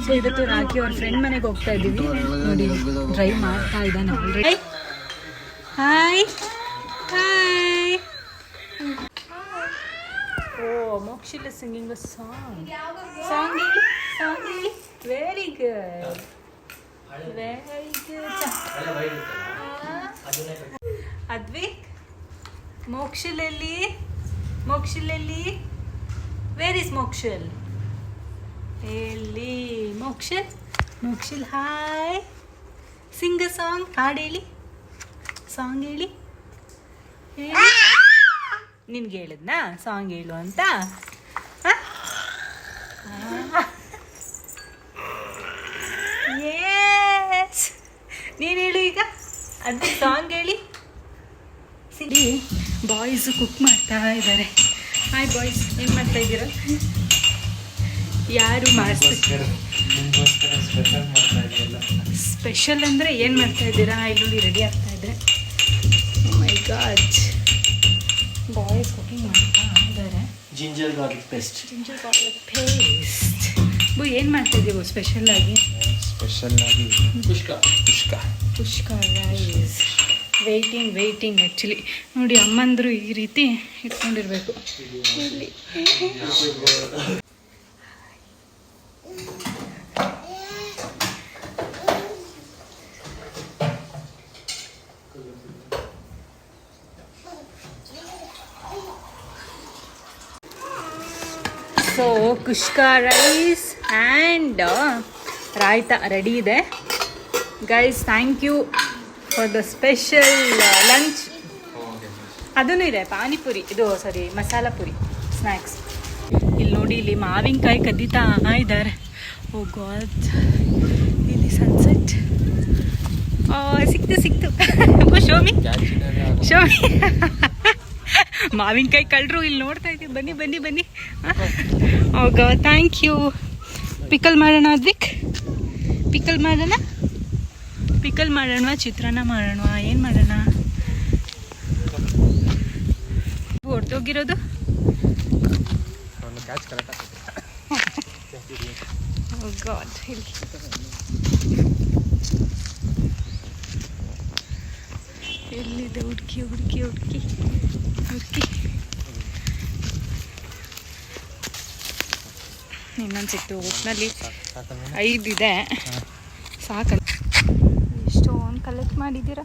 So ಇವತ್ತು ರಾಖಿ ಅವ್ರ friend ಮನೆಗೆ ಹೋಗ್ತಾ ಇದ್ದೀವಿ. ನೋಡಿ ಡ್ರೈವ್ ಮಾಡ್ತಾ ಇದ್ದಾನೆ ಆಲ್ರೆಡಿ ಹಾಯ್ ಹಾಯ್ ಓ, Mokshila singing song song song very good very good Advik ಮೋಕ್ಷಲಲ್ಲಿ ಮೋಕ್ಷಲಲ್ಲಿ ವೇರ್ ಇಸ್ ಮೋಕ್ಷಲ್? ಎಲ್ಲಿ Mokshal Mokshal hi. Sing song ಹಾಡು ಹೇಳಿ. ಸಾಂಗ್ ಹೇಳಿ. ನಿನ್ಗೆ ಹೇಳಿದ್ನಾ? ಸಾಂಗ್ ಹೇಳು ಅಂತ. ನೀನು ಹೇಳು ಈಗ. ಅದು ಸಾಂಗ್ ಹೇಳಿ. ಸಿಡಿ ಬಾಯ್ಸ್ ಕುಕ್ ಮಾಡ್ತಾ ಇದ್ದಾರೆ. ಹಾಯ್ ಬಾಯ್ಸ್ ಏನು ಮಾಡ್ತಾ ಇದ್ದೀರಾ? ಯಾರು ಮಾಡಿಸ್ತಾರೆ ಸ್ಪೆಷಲ್ ಅಂದರೆ ಏನು ಮಾಡ್ತಾ ಇದ್ದೀರಾ? ಇಲ್ಲಿ ರೆಡಿ ಆಗ್ತಾ ಇದೆ ಮೈ ಗಾಜ್ ಬಾಯ್ಸ್ ಕುಕಿಂಗ್ ಮಾಡ್ತಾ ಇದ್ದಾರೆ. Ginger garlic paste ginger garlic paste ಬು ಏನು ಮಾಡ್ತಾ ಇದ್ದೀವಿ ಸ್ಪೆಷಲ್ ಆಗಿ? ಸ್ಪೆಷಲ್ ಆಗಿ ಕುಷ್ಕ ಕುಷ್ಕ ಪುಷ್ಕ ರೈಸ್ ವೆಯ್ಟಿಂಗ್ ವೆಯ್ಟಿಂಗ್ ಆ್ಯಕ್ಚುಲಿ ನೋಡಿ ಅಮ್ಮಂದರು ಈ ರೀತಿ ಇಟ್ಕೊಂಡಿರಬೇಕು. ಇಲ್ಲಿ so kushka rice and raita ready ಇದೆ. Guys thank you for the special lunch ಅದೂ ಇದೆ ಪಾನಿಪುರಿ. ಇದು ಸಾರಿ ಮಸಾಲ ಪುರಿ ಸ್ನ್ಯಾಕ್ಸ್ ಇಲ್ಲಿ ನೋಡಿ ಇಲ್ಲಿ ಮಾವಿನಕಾಯಿ ಕದ್ದಿತಾ ಇದ್ದಾರೆ. ಓ ಗಾಡ್ ಇಲ್ಲಿ ಸನ್ಸೆಟ್ ಸಿಕ್ತು ಸಿಕ್ತು. ಶೋಮಿ. ಶೋಮಿ. ಮಾವಿನಕಾಯಿ ಕಳ್ಳರು ಇಲ್ಲಿ ನೋಡ್ತಾ ಇದ್ದೀವಿ. ಬನ್ನಿ ಬನ್ನಿ ಬನ್ನಿ. ಓಗ ಥ್ಯಾಂಕ್ ಯು ಪಿಕಲ್ ಮಾಡೋಣ ಅದ್ವಿಕ್? ಪಿಕಲ್ ಮಾಡೋಣ? ಪಿಕಲ್ ಮಾಡೋಣ, ಚಿತ್ರಾನ್ನ ಮಾಡೋಣ, ಏನು ಮಾಡೋಣ? ಕರೆಕ್ಟ್ ಗಾಡ್ ಇಲ್ಲಿ. ಎಲ್ಲಿದೆ? ಹುಡುಕಿ ಹುಡುಕಿ ಹುಡುಕಿ ಹುಡುಕಿ. ಇನ್ನೊಂದು ಸಿಕ್ತು. ಒಟ್ಟಿನಲ್ಲಿ ಐದಿದೆ. ಸಾಕ ಎಷ್ಟೊಂದು ಕಲೆಕ್ಟ್ ಮಾಡಿದ್ದೀರಾ?